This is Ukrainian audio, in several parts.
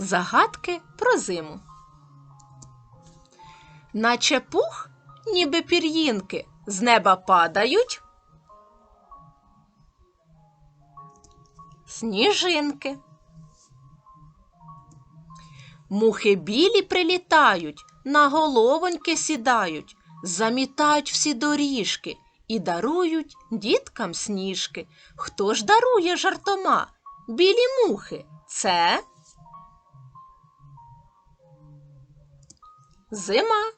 Загадки про зиму. Наче пух, ніби пір'їнки, з неба падають. Сніжинки. Мухи білі прилітають, на головоньки сідають, замітають всі доріжки і дарують діткам сніжки. Хто ж дарує жартома? Білі мухи. Це зима.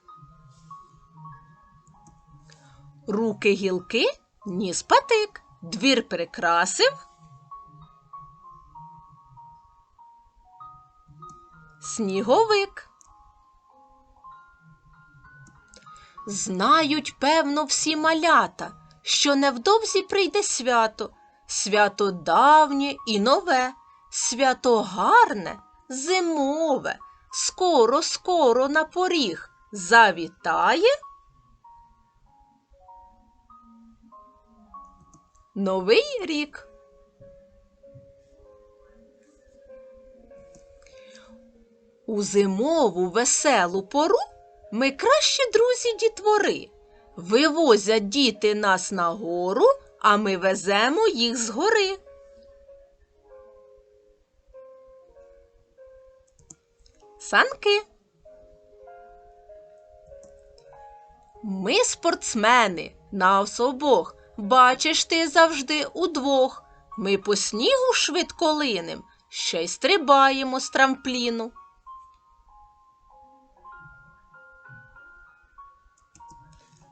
Руки гілки, ніс патик, двір прикрасив. Сніговик. Знають, певно, всі малята, що невдовзі прийде свято, свято давнє і нове, свято гарне, зимове, скоро, скоро на поріг завітає. Новий рік. У зимову веселу пору ми кращі друзі дітвори. Вивозять діти нас на гору, а ми веземо їх згори. Санки. Ми спортсмени, нас обох. Бачиш ти завжди удвох. Ми по снігу швидко линем, ще й стрибаємо з трампліну.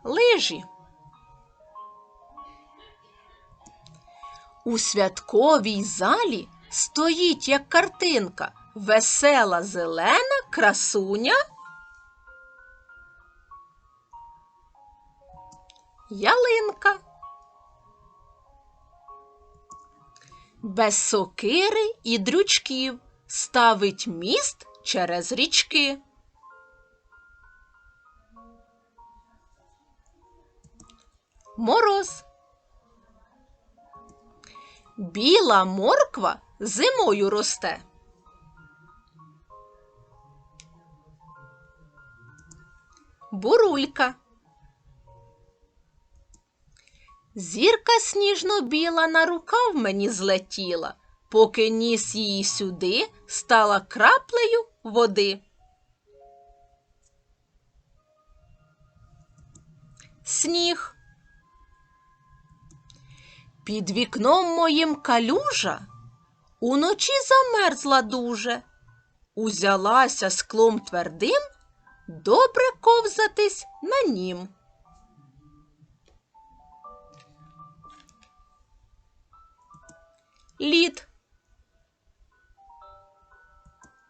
Лижі. У святковій залі стоїть як картинка весела зелена красуня. Ялинка. Без сокири і дрючків ставить міст через річки. Мороз. Біла морква зимою росте. Бурулька. Зірка сніжно-біла на рукав мені злетіла, поки ніс її сюди, стала краплею води. Сніг. Під вікном моїм калюжа уночі замерзла дуже, узялася склом твердим добре ковзатись на нім. Лід.